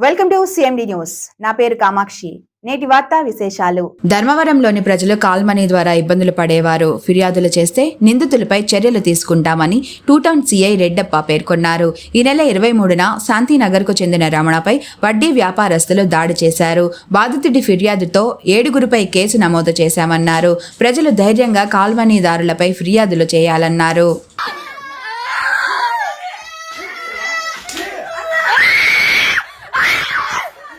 Welcome to CMD news నా పేరు కామాక్షి. నేటి వార్తా విశేషాలు. ధర్మవరంలోని ప్రజలు కాల్మనీ ద్వారా ఇబ్బందులు పడేవారు. ఫిర్యాదులు చేస్తే నిందితులపై చర్యలు తీసుకుంటామని టూ టౌన్ సీఐ రెడ్డప్ప పేర్కొన్నారు. ఈ నెల ఇరవై మూడున శాంతినగర్కు చెందిన రమణపై వడ్డీ వ్యాపారస్తులు దాడి చేశారు. బాధితుడి ఫిర్యాదుతో ఏడుగురిపై కేసు నమోదు చేశామన్నారు. ప్రజలు ధైర్యంగా కాల్మనీదారులపై ఫిర్యాదులు చేయాలన్నారు.